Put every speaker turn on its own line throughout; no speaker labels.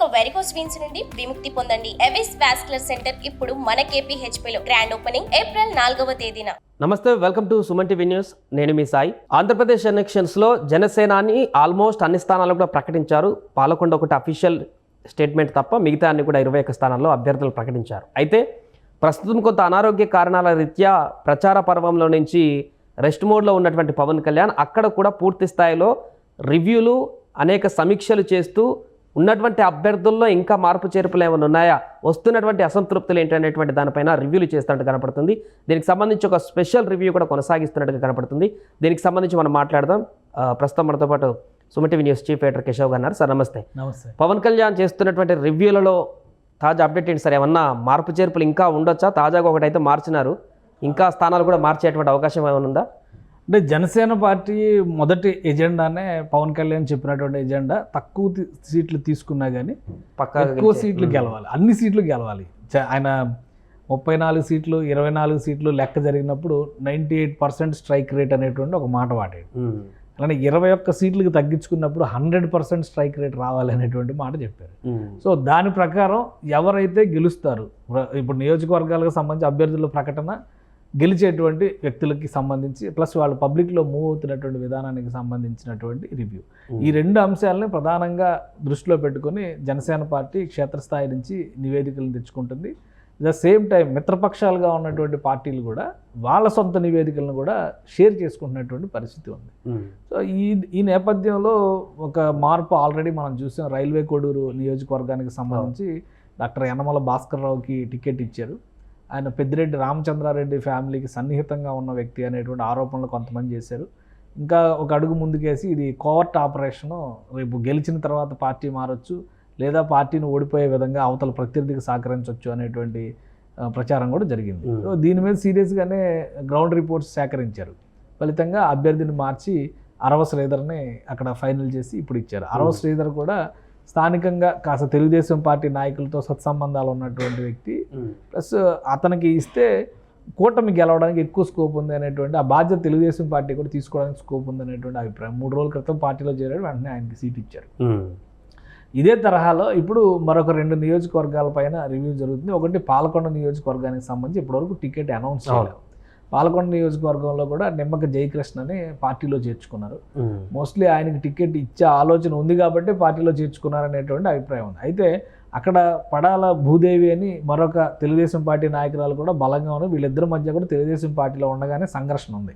ఇక varicose veins నుండి విముక్తి పొందండి. ఎవిస్ వాస్కులర్ సెంటర్ ఇప్పుడు మన KPHP లో గ్రాండ్ ఓపెనింగ్ ఏప్రిల్ నాలుగవ తేదీన.
నమస్తే welcome to Suman TV news నేను మీ సాయి. ఆంధ్రప్రదేశ్ ఎలక్షన్స్లో జనసేనాని ఆల్మోస్ట్ అన్ని స్థానాలు కూడా ప్రకటించారు. పాలకొండ ఒకటి అఫీషియల్ స్టేట్మెంట్ తప్ప మిగతా అన్ని కూడా ఇరవై ఒక్క స్థానాల్లో అభ్యర్థులు ప్రకటించారు. అయితే ప్రస్తుతం కొంత అనారోగ్య కారణాల రీత్యా ప్రచార పర్వంలో నుంచి రెస్ట్ మోడ్లో ఉన్నటువంటి పవన్ కళ్యాణ్ అక్కడ కూడా పూర్తి స్థాయిలో రివ్యూలు అనేక సమీక్షలు చేస్తూ ఉన్నటువంటి అభ్యర్థుల్లో ఇంకా మార్పు చేర్పులు ఏమైనా ఉన్నాయా? వస్తున్నటువంటి అసంతృప్తులు ఏంటనేటువంటి దానిపైన రివ్యూలు చేస్తున్నట్టు కనపడుతుంది. దీనికి సంబంధించి ఒక స్పెషల్ రివ్యూ కూడా కొనసాగిస్తున్నట్టుగా కనపడుతుంది. దీనికి సంబంధించి మనం మాట్లాడదాం. ప్రస్తుతం మనతో పాటు Suman TV news chief editor Keshav garu sir నమస్తే.
నమస్తే.
పవన్ కళ్యాణ్ చేస్తున్నటువంటి రివ్యూలలో తాజా అప్డేట్ ఏంటి సార్? ఏమన్నా మార్పు చేర్పులు ఇంకా ఉండొచ్చా? తాజాగా ఒకటైతే మార్చినారు. ఇంకా స్థానాలు కూడా మార్చేటువంటి అవకాశం ఏమైనా ఉందా?
అంటే జనసేన పార్టీ మొదటి ఎజెండానే పవన్ కళ్యాణ్ చెప్పినటువంటి ఎజెండా. తక్కువ సీట్లు తీసుకున్నా కానీ
పక్కా
ఎక్కువ సీట్లు గెలవాలి. అన్ని సీట్లు గెలవాలి. ఆయన ముప్పై నాలుగు సీట్లు ఇరవై నాలుగు సీట్లు లెక్క జరిగినప్పుడు ninety eight percent strike rate అనేటువంటి ఒక మాట వాడాడు. అలానే ఇరవై ఒక్క సీట్లకు తగ్గించుకున్నప్పుడు హండ్రెడ్ పర్సెంట్ స్ట్రైక్ రేట్ రావాలి అనేటువంటి మాట చెప్పారు. సో దాని ప్రకారం ఎవరైతే గెలుస్తారు ఇప్పుడు నియోజకవర్గాలకు సంబంధించి అభ్యర్థుల ప్రకటన గెలిచేటువంటి వ్యక్తులకి సంబంధించి ప్లస్ వాళ్ళు పబ్లిక్లో మూవ్ అవుతున్నటువంటి విధానానికి సంబంధించినటువంటి రివ్యూ ఈ రెండు అంశాలని ప్రధానంగా దృష్టిలో పెట్టుకొని జనసేన పార్టీ క్షేత్రస్థాయి నుంచి నివేదికలను తెచ్చుకుంటుంది. ద సేమ్ టైం మిత్రపక్షాలుగా ఉన్నటువంటి పార్టీలు కూడా వాళ్ళ సొంత నివేదికలను కూడా షేర్ చేసుకుంటున్నటువంటి పరిస్థితి ఉంది. సో ఈ ఈ నేపథ్యంలో ఒక మార్పు ఆల్రెడీ మనం చూసాం. రైల్వే కోడూరు నియోజకవర్గానికి సంబంధించి డాక్టర్ యనమల భాస్కర్ రావుకి టికెట్ ఇచ్చారు. ఆయన పెద్దిరెడ్డి రామచంద్రారెడ్డి ఫ్యామిలీకి సన్నిహితంగా ఉన్న వ్యక్తి అనేటువంటి ఆరోపణలు కొంతమంది చేశారు. ఇంకా ఒక అడుగు ముందుకేసి ఇది కోవర్ట్ ఆపరేషను రేపు గెలిచిన తర్వాత పార్టీ మారొచ్చు లేదా పార్టీని ఓడిపోయే విధంగా అవతల ప్రత్యర్థికి సహకరించవచ్చు అనేటువంటి ప్రచారం కూడా జరిగింది. సో దీని మీద సీరియస్గానే గ్రౌండ్ రిపోర్ట్స్ సేకరించారు. ఫలితంగా అభ్యర్థిని మార్చి అరవ శ్రీధర్ని అక్కడ ఫైనల్ చేసి ఇప్పుడు ఇచ్చారు. అరవ శ్రీధర్ కూడా స్థానికంగా కాస్త తెలుగుదేశం పార్టీ నాయకులతో సత్సంబంధాలు ఉన్నటువంటి వ్యక్తి ప్లస్ అతనికి ఇస్తే కూటమి గెలవడానికి ఎక్కువ స్కోప్ ఉంది అనేటువంటి ఆ బాధ్యత తెలుగుదేశం పార్టీ కూడా తీసుకోవడానికి స్కోప్ ఉంది అనేటువంటి అభిప్రాయం. మూడు రోజుల క్రితం పార్టీలో చేరాడు వెంటనే ఆయనకి సీట్ ఇచ్చారు ఇదే తరహాలో ఇప్పుడు మరొక రెండు నియోజకవర్గాల పైన రివ్యూ జరుగుతుంది. ఒకటి పాలకొండ నియోజకవర్గానికి సంబంధించి ఇప్పటివరకు టికెట్ అనౌన్స్ చేయలేదు. పాలకొండ నియోజకవర్గంలో కూడా నిమ్మక జయకృష్ణని పార్టీలో చేర్చుకున్నారు. మోస్ట్లీ ఆయనకి టికెట్ ఇచ్చే ఆలోచన ఉంది కాబట్టి పార్టీలో చేర్చుకున్నారనేటువంటి అభిప్రాయం ఉంది. అయితే అక్కడ పడాల భూదేవి అని మరొక తెలుగుదేశం పార్టీ నాయకురాలు కూడా బలంగా ఉన్నారు వీళ్ళిద్దరి మధ్య కూడా తెలుగుదేశం పార్టీలో ఉండగానే సంఘర్షణ ఉంది.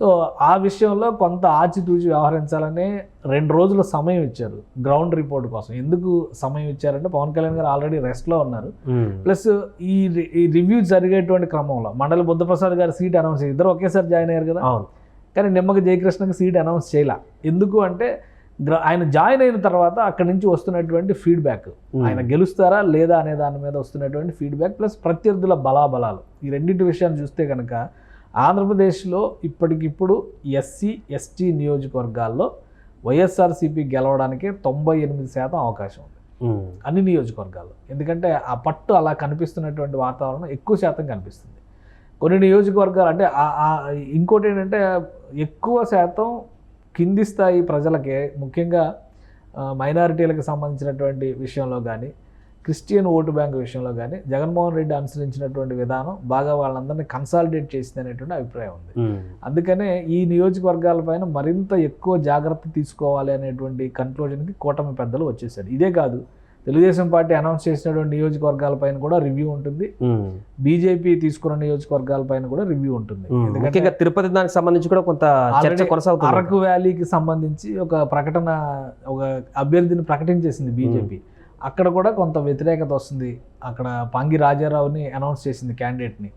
సో ఆ విషయంలో కొంత ఆచితూచి వ్యవహరించాలని రెండు రోజుల సమయం ఇచ్చారు గ్రౌండ్ రిపోర్ట్ కోసం. ఎందుకు సమయం ఇచ్చారంటే పవన్ కళ్యాణ్ గారు ఆల్రెడీ రెస్ట్లో ఉన్నారు. ప్లస్ ఈ ఈ రివ్యూ జరిగేటువంటి క్రమంలో మండలి బుద్ధప్రసాద్ గారు సీట్ అనౌన్స్ ఇద్దరు ఒకేసారి జాయిన్ అయ్యారు కదా?
అవును.
కానీ నిమ్మక జయకృష్ణకి సీట్ అనౌన్స్ చేయలే. ఎందుకు అంటే ఆయన జాయిన్ అయిన తర్వాత అక్కడి నుంచి వస్తున్నటువంటి ఫీడ్బ్యాక్. ఆయన గెలుస్తారా లేదా అనే దాని మీద వస్తున్నటువంటి ఫీడ్బ్యాక్ ప్లస్ ప్రత్యర్థుల బలాబలాలు. ఈ రెండింటి విషయాన్ని చూస్తే కనుక ఆంధ్రప్రదేశ్లో ఇప్పటికిప్పుడు ఎస్సీ ఎస్టీ నియోజకవర్గాల్లో వైఎస్ఆర్సీపీ గెలవడానికి తొంభై ఎనిమిది శాతం అవకాశం ఉంది. అన్ని నియోజకవర్గాల్లో. ఎందుకంటే ఆ పట్టు అలా కనిపిస్తున్నటువంటి వాతావరణం ఎక్కువ శాతం కనిపిస్తుంది. కొన్ని నియోజకవర్గాలు అంటే ఇంకోటి ఏంటంటే ఎక్కువ శాతం కింది స్థాయి ప్రజలకే ముఖ్యంగా మైనారిటీలకు సంబంధించినటువంటి విషయంలో కానీ క్రిస్టియన్ ఓటు బ్యాంక్ విషయంలో కానీ జగన్మోహన్ రెడ్డి అనుసరించినటువంటి విధానం బాగా వాళ్ళందరినీ కన్సాలిడేట్ చేసింది అనేటువంటి అభిప్రాయం ఉంది. అందుకనే ఈ నియోజకవర్గాలపైన మరింత ఎక్కువ జాగ్రత్త తీసుకోవాలి అనేటువంటి కన్క్లూజన్కి కూటమి పెద్దలు వచ్చేసారు. ఇదే కాదు తెలుగుదేశం పార్టీ అనౌన్స్ చేసినటువంటి నియోజకవర్గాలపైన కూడా రివ్యూ ఉంటుంది. బీజేపీ తీసుకున్న నియోజకవర్గాలపైన కూడా రివ్యూ ఉంటుంది.
ముఖ్యంగా తిరుపతి దానికి సంబంధించి కూడా కొంత చర్చ కొనసాగుతుంది.
అరకు వ్యాలీకి సంబంధించి ఒక ప్రకటన ఒక అభ్యర్థిని ప్రకటించేసింది బీజేపీ అక్కడ కూడా కొంత వ్యతిరేకత వస్తుంది. అక్కడ పాంగి రాజారావుని అనౌన్స్ చేసింది క్యాండిడేట్ని.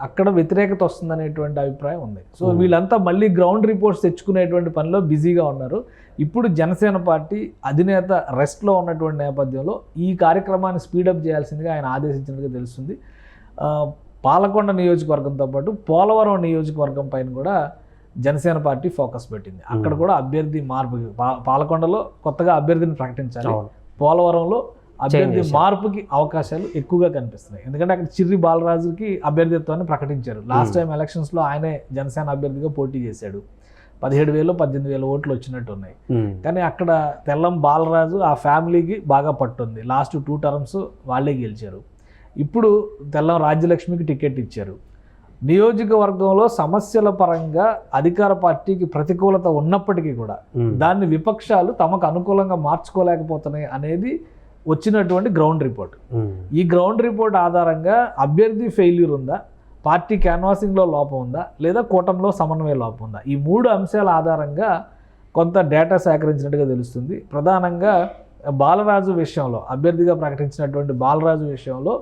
అక్కడ వ్యతిరేకత వస్తుంది అనేటువంటి అభిప్రాయం ఉంది. So
Hmm.
వీళ్ళంతా మళ్ళీ గ్రౌండ్ రిపోర్ట్స్ తెచ్చుకునేటువంటి పనిలో బిజీగా ఉన్నారు. ఇప్పుడు జనసేన పార్టీ అధినేత రెస్ట్లో ఉన్నటువంటి నేపథ్యంలో ఈ కార్యక్రమాన్ని స్పీడప్ చేయాల్సిందిగా ఆయన ఆదేశించినట్టుగా తెలుస్తుంది. పాలకొండ నియోజకవర్గంతో పాటు పోలవరం నియోజకవర్గం పైన కూడా జనసేన పార్టీ ఫోకస్ పెట్టింది. అక్కడ
Hmm.
కూడా అభ్యర్థి మార్పు పాలకొండలో కొత్తగా అభ్యర్థిని ప్రకటించాలి. పోలవరంలో అభ్యర్థి. మార్పుకి అవకాశాలు ఎక్కువగా కనిపిస్తున్నాయి. ఎందుకంటే అక్కడ చిర్రి బాలరాజుకి అభ్యర్థిత్వాన్ని ప్రకటించారు. Last
Hmm.
టైం ఎలక్షన్స్లో ఆయనే జనసేన అభ్యర్థిగా పోటీ చేశాడు. పదిహేడు వేలు పద్దెనిమిది వేల ఓట్లు వచ్చినట్టు ఉన్నాయి.
ఉమ్.
కానీ అక్కడ తెల్లం బాలరాజు ఆ ఫ్యామిలీకి బాగా పట్టుంది. లాస్ట్ టూ టర్మ్స్ వాళ్ళే గెలిచారు. ఇప్పుడు తెల్లం రాజ్యలక్ష్మికి టికెట్ ఇచ్చారు. నియోజకవర్గంలో సమస్యల పరంగా అధికార పార్టీకి ప్రతికూలత ఉన్నప్పటికీ కూడా. దాన్ని విపక్షాలు తమకు అనుకూలంగా మార్చుకోలేకపోతున్నాయి అనేది వచ్చినటువంటి గ్రౌండ్ రిపోర్ట్. ఈ గ్రౌండ్ రిపోర్ట్ ఆధారంగా అభ్యర్థి ఫెయిల్యూర్ ఉందా? పార్టీ క్యాన్వాసింగ్లో లోపం ఉందా? లేదా కూటమిలో సమన్వయ లోపం ఉందా? ఈ మూడు అంశాల ఆధారంగా కొంత డేటా సేకరించినట్టుగా తెలుస్తుంది. ప్రధానంగా బాలరాజు విషయంలో అభ్యర్థిగా ప్రకటించినటువంటి బాలరాజు విషయంలో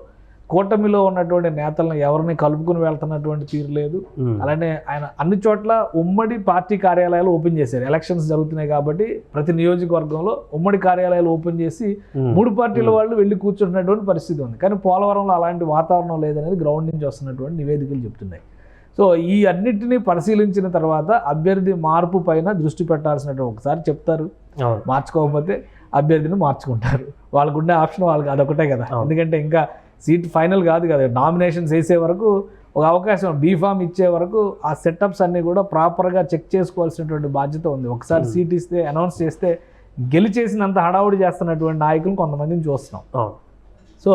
కూటమిలో ఉన్నటువంటి నేతలను ఎవరిని కలుపుకుని వెళ్తున్నటువంటి తీరు లేదు. అలానే ఆయన అన్ని చోట్ల ఉమ్మడి పార్టీ కార్యాలయాలు ఓపెన్ చేశారు. ఎలక్షన్స్ జరుగుతున్నాయి కాబట్టి ప్రతి నియోజకవర్గంలో ఉమ్మడి కార్యాలయాలు ఓపెన్ చేసి. మూడు పార్టీల వాళ్ళు వెళ్ళి కూర్చుంటున్నటువంటి పరిస్థితి ఉంది. కానీ పోలవరంలో అలాంటి వాతావరణం లేదనేది గ్రౌండ్ నుంచి వస్తున్నటువంటి నివేదికలు చెప్తున్నాయి. సో ఈ అన్నిటినీ పరిశీలించిన తర్వాత అభ్యర్థి మార్పు పైన దృష్టి పెట్టాల్సినటువంటి ఒకసారి చెప్తారు. మార్చుకోకపోతే అభ్యర్థిని మార్చుకుంటారు. వాళ్ళకు ఉండే ఆప్షన్ వాళ్ళకి అదొకటే కదా. ఎందుకంటే ఇంకా సీట్ ఫైనల్ కాదు కదా నామినేషన్స్ వేసే వరకు ఒక అవకాశం బీఫామ్ ఇచ్చే వరకు ఆ సెటప్స్ అన్నీ కూడా ప్రాపర్గా చెక్ చేసుకోవాల్సినటువంటి బాధ్యత ఉంది. ఒకసారి
Hmm.
సీట్ ఇస్తే అనౌన్స్ చేస్తే గెలిచేసినంత హడావుడి చేస్తున్నటువంటి నాయకులు కొంతమందిని చూస్తున్నాం. సో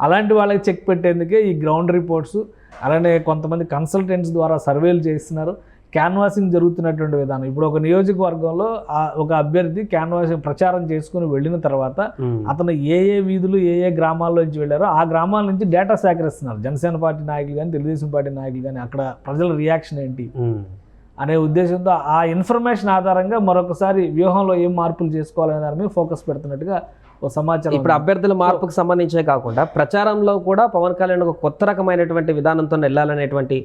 అలాంటి వాళ్ళకి చెక్ పెట్టేందుకే ఈ గ్రౌండ్ రిపోర్ట్స్ అలానే కొంతమంది కన్సల్టెంట్స్ ద్వారా సర్వేలు చేస్తున్నారు క్యాన్వాసింగ్ జరుగుతున్నటువంటి విధానం ఇప్పుడు ఒక నియోజకవర్గంలో ఆ ఒక అభ్యర్థి క్యాన్వాసింగ్ ప్రచారం చేసుకుని వెళ్ళిన తర్వాత. అతను ఏ ఏ వీధులు ఏ ఏ గ్రామాల్లో నుంచి వెళ్ళారో ఆ గ్రామాల నుంచి డేటా సేకరిస్తున్నారు జనసేన పార్టీ నాయకులు కానీ తెలుగుదేశం పార్టీ నాయకులు కానీ అక్కడ ప్రజల రియాక్షన్ ఏంటి. అనే ఉద్దేశంతో ఆ ఇన్ఫర్మేషన్ ఆధారంగా మరొకసారి వ్యూహంలో ఏం మార్పులు చేసుకోవాలనే దాని మీద ఫోకస్ పెడుతున్నట్టుగా ఓ సమాచారం
ఇప్పుడు. అభ్యర్థుల మార్పుకు సంబంధించే కాకుండా ప్రచారంలో కూడా పవన్ కళ్యాణ్ ఒక కొత్త రకమైనటువంటి విధానంతో వెళ్ళాలనేటువంటి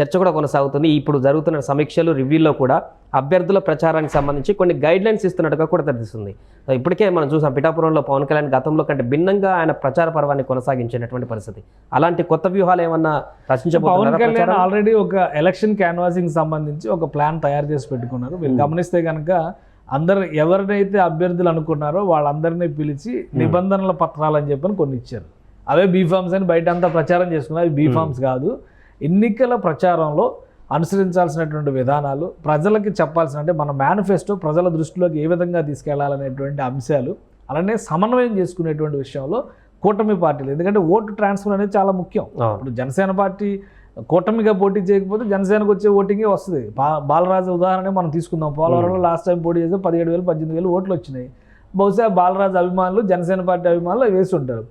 చర్చ కూడా కొనసాగుతుంది. ఇప్పుడు జరుగుతున్న సమీక్షలు రివ్యూల్లో కూడా అభ్యర్థుల ప్రచారానికి సంబంధించి కొన్ని గైడ్ లైన్స్ ఇస్తున్నట్టుగా కూడా తెలుస్తుంది. ఇప్పటికే మనం చూసాం పిఠాపురంలో పవన్ కళ్యాణ్ గతంలో కంటే భిన్నంగా ఆయన ప్రచార పర్వాన్ని కొనసాగించినటువంటి పరిస్థితి. అలాంటి కొత్త వ్యూహాలు ఏమన్నా రచించబోతున్నారా?
ఆల్రెడీ ఒక ఎలక్షన్ క్యాన్వాసింగ్ సంబంధించి ఒక ప్లాన్ తయారు చేసి పెట్టుకున్నారు. మీరు
Hmm.
గమనిస్తే కనుక అందరు ఎవరినైతే అభ్యర్థులు అనుకున్నారో వాళ్ళందరినీ పిలిచి నిబంధనల పత్రాలు అని చెప్పని కొన్ని ఇచ్చారు. అవే బీఫామ్స్ అని బయట అంతా ప్రచారం చేసుకున్నారు. అవి బీఫామ్స్ కాదు. ఎన్నికల ప్రచారంలో అనుసరించాల్సినటువంటి విధానాలు ప్రజలకి చెప్పాల్సిన అంటే మన మేనిఫెస్టో ప్రజల దృష్టిలోకి ఏ విధంగా తీసుకెళ్ళాలనేటువంటి అంశాలు అలానే సమన్వయం చేసుకునేటువంటి విషయంలో కూటమి పార్టీలు. ఎందుకంటే ఓటు ట్రాన్స్ఫర్ అనేది చాలా ముఖ్యం. ఇప్పుడు జనసేన పార్టీ కూటమిగా పోటీ చేయకపోతే జనసేనకు వచ్చే ఓటింగే వస్తుంది. బాలరాజు ఉదాహరణ మనం తీసుకుందాం. పోలవరంలో లాస్ట్ టైం పోటీ చేస్తే పదిహేడు వేలు పద్దెనిమిది వేలు ఓట్లు వచ్చినాయి. బహుశా బాలరాజు అభిమానులు జనసేన పార్టీ అభిమానులు వేసి ఉంటారు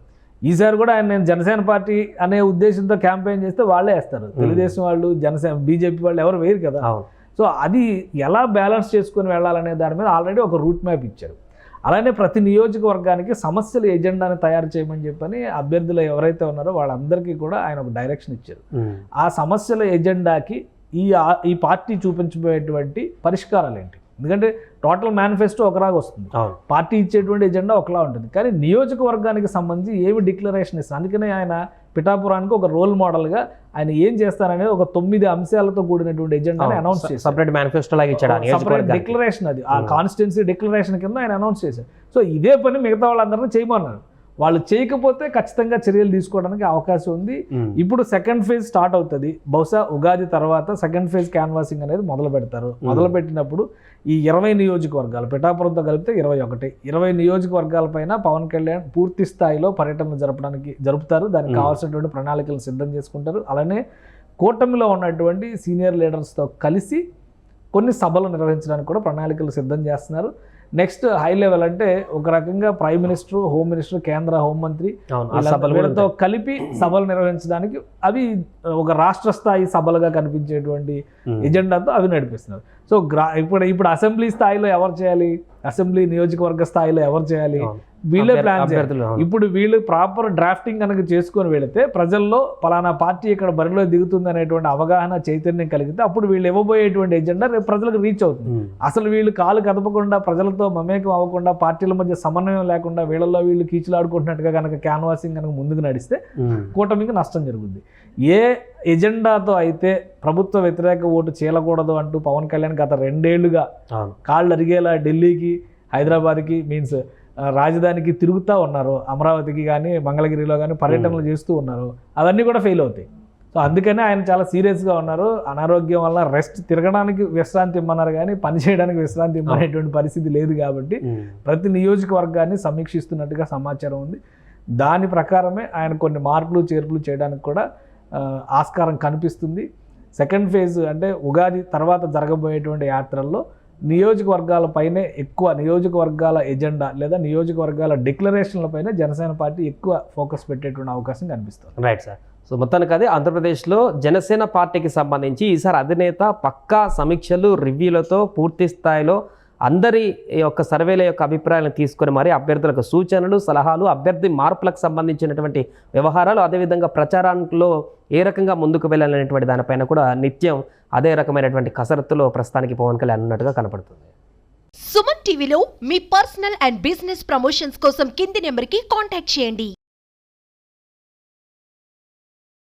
ఈసారి కూడా ఆయన నేను జనసేన పార్టీ అనే ఉద్దేశంతో క్యాంపెయిన్ చేస్తే వాళ్ళే వేస్తారు. తెలుగుదేశం వాళ్ళు జనసేన బీజేపీ వాళ్ళు ఎవరు వేయరు కదా. సో అది ఎలా బ్యాలెన్స్ చేసుకొని వెళ్ళాలనే దాని మీద ఆల్రెడీ ఒక రూట్ మ్యాప్ ఇచ్చారు. అలానే ప్రతి నియోజకవర్గానికి సమస్యల ఎజెండాని తయారు చేయమని చెప్పని అభ్యర్థులు ఎవరైతే ఉన్నారో వాళ్ళందరికీ కూడా ఆయన ఒక డైరెక్షన్ ఇచ్చారు. ఆ సమస్యల ఎజెండాకి ఈ ఈ పార్టీ చూపించబోయేటువంటి పరిష్కారాలు ఏంటి ఎందుకంటే టోటల్ మేనిఫెస్టో ఒకలాగా వస్తుంది. పార్టీ ఇచ్చేటువంటి ఎజెండా ఒకలా ఉంటుంది. కానీ నియోజకవర్గానికి సంబంధించి ఏమి డిక్లరేషన్ ఇస్తారు? అందుకనే ఆయన పిఠాపురానికి ఒక రోల్ మోడల్గా ఆయన ఏం చేస్తారనేది ఒక తొమ్మిది అంశాలతో కూడినటువంటి ఎజెండాని అనౌన్స్ చేశారు.
సపరేట్ మేనిఫెస్టో లాగా ఇచ్చాడు
సపరేట్. డిక్లరేషన్ అది. ఆ. కాన్స్టిట్యున్సీ డిక్లరేషన్ కింద ఆయన అనౌన్స్ చేశారు. సో ఇదే పని మిగతా వాళ్ళందరినీ చేయమన్నారు. వాళ్ళు చేయకపోతే ఖచ్చితంగా చర్యలు తీసుకోవడానికి అవకాశం ఉంది. ఇప్పుడు సెకండ్ ఫేజ్ స్టార్ట్ అవుతుంది. బహుశా ఉగాది తర్వాత సెకండ్ ఫేజ్ క్యాన్వాసింగ్ అనేది మొదలు పెడతారు. మొదలు పెట్టినప్పుడు ఈ ఇరవై నియోజకవర్గాలు పిఠాపురంతో కలిపితే ఇరవై ఒకటి. ఇరవై నియోజకవర్గాలపైన పవన్ కళ్యాణ్ పూర్తి స్థాయిలో పర్యటన జరపడానికి జరుపుతారు. దానికి. కావాల్సినటువంటి ప్రణాళికలు సిద్ధం చేసుకుంటారు. అలానే కూటమిలో ఉన్నటువంటి సీనియర్ లీడర్స్తో కలిసి కొన్ని సభలు నిర్వహించడానికి కూడా ప్రణాళికలు సిద్ధం చేస్తున్నారు. నెక్స్ట్ హై లెవెల్ అంటే ఒక రకంగా ప్రైమ్ మినిస్టర్ హోమ్ మినిస్టర్ కేంద్ర హోంమంత్రి వీళ్ళతో. కలిపి సభలు నిర్వహించడానికి అవి ఒక రాష్ట్ర స్థాయి సభలుగా కనిపించేటువంటి. ఎజెండాతో అవి నడిపిస్తున్నారు సో ఇప్పుడు ఇప్పుడు అసెంబ్లీ స్థాయిలో ఎవరు చేయాలి అసెంబ్లీ నియోజకవర్గ స్థాయిలో ఎవరు చేయాలి. వీళ్ళే ప్లాన్ చేయాలి. ఇప్పుడు వీళ్ళు ప్రాపర్ డ్రాఫ్టింగ్ కనుక చేసుకొని వెళితే ప్రజల్లో పలానా పార్టీ ఇక్కడ బరిలో దిగుతుంది అనేటువంటి అవగాహన చైతన్యం కలిగితే అప్పుడు వీళ్ళు ఇవ్వబోయేటువంటి ఎజెండా రేపు ప్రజలకు రీచ్ అవుతుంది. అసలు వీళ్ళు కాలు కదపకుండా ప్రజలతో మమేకం అవ్వకుండా పార్టీల మధ్య సమన్వయం లేకుండా వీళ్ళల్లో వీళ్ళు కీచులాడుకుంటున్నట్టుగా కనుక క్యాన్వాసింగ్ కనుక ముందుకు నడిస్తే. కూటమికి నష్టం జరుగుద్ది ఏ ఎజెండాతో అయితే ప్రభుత్వ వ్యతిరేక ఓటు చేయకూడదు అంటూ పవన్ కళ్యాణ్ గత
రెండేళ్ళుగా
కాళ్ళు అరిగేలా ఢిల్లీకి హైదరాబాద్కి మీన్స్ రాజధానికి తిరుగుతూ ఉన్నారు. అమరావతికి కానీ మంగళగిరిలో కానీ పర్యటనలు చేస్తూ ఉన్నారు. అవన్నీ కూడా ఫెయిల్ అవుతాయి. సో అందుకనే ఆయన చాలా సీరియస్గా ఉన్నారు. అనారోగ్యం వల్ల రెస్ట్ తిరగడానికి విశ్రాంతి ఇమ్మన్నారు కానీ పని చేయడానికి విశ్రాంతి ఇమ్మనేటువంటి పరిస్థితి లేదు కాబట్టి ప్రతి నియోజకవర్గాన్ని సమీక్షిస్తున్నట్టుగా సమాచారం ఉంది. దాని ప్రకారమే ఆయన కొన్ని మార్పులు చేర్పులు చేయడానికి కూడా ఆస్కారం కనిపిస్తుంది. సెకండ్ ఫేజ్ అంటే ఉగాది తర్వాత జరగబోయేటువంటి యాత్రల్లో నియోజకవర్గాలపైనే ఎక్కువ నియోజకవర్గాల ఎజెండా లేదా నియోజకవర్గాల డిక్లరేషన్లపైనే జనసేన పార్టీ ఎక్కువ ఫోకస్ పెట్టేటువంటి అవకాశం కనిపిస్తుంది.
Right sir. సో మొత్తానికి అదే ఆంధ్రప్రదేశ్లో జనసేన పార్టీకి సంబంధించి ఈసారి అధినేత పక్కా సమీక్షలు రివ్యూలతో పూర్తి స్థాయిలో అందరి యొక్క సర్వేల యొక్క అభిప్రాయాలను తీసుకొని మరి అభ్యర్థులకు సూచనలు సలహాలు అభ్యర్థి మార్పులకు సంబంధించినటువంటి వ్యవహారాలు అదేవిధంగా ప్రచారంలో ఏ రకంగా ముందుకు వెళ్ళాలనేటువంటి దానిపైన కూడా నిత్యం అదే రకమైనటువంటి కసరత్తులో ప్రస్తుతానికి పవన్ కళ్యాణ్ ఉన్నట్టుగా కనపడుతుంది.
సుమన్ టీవీలో మీ పర్సనల్ అండ్ బిజినెస్ ప్రమోషన్స్ కోసం కింది నెంబర్కి కాంటాక్ట్ చేయండి.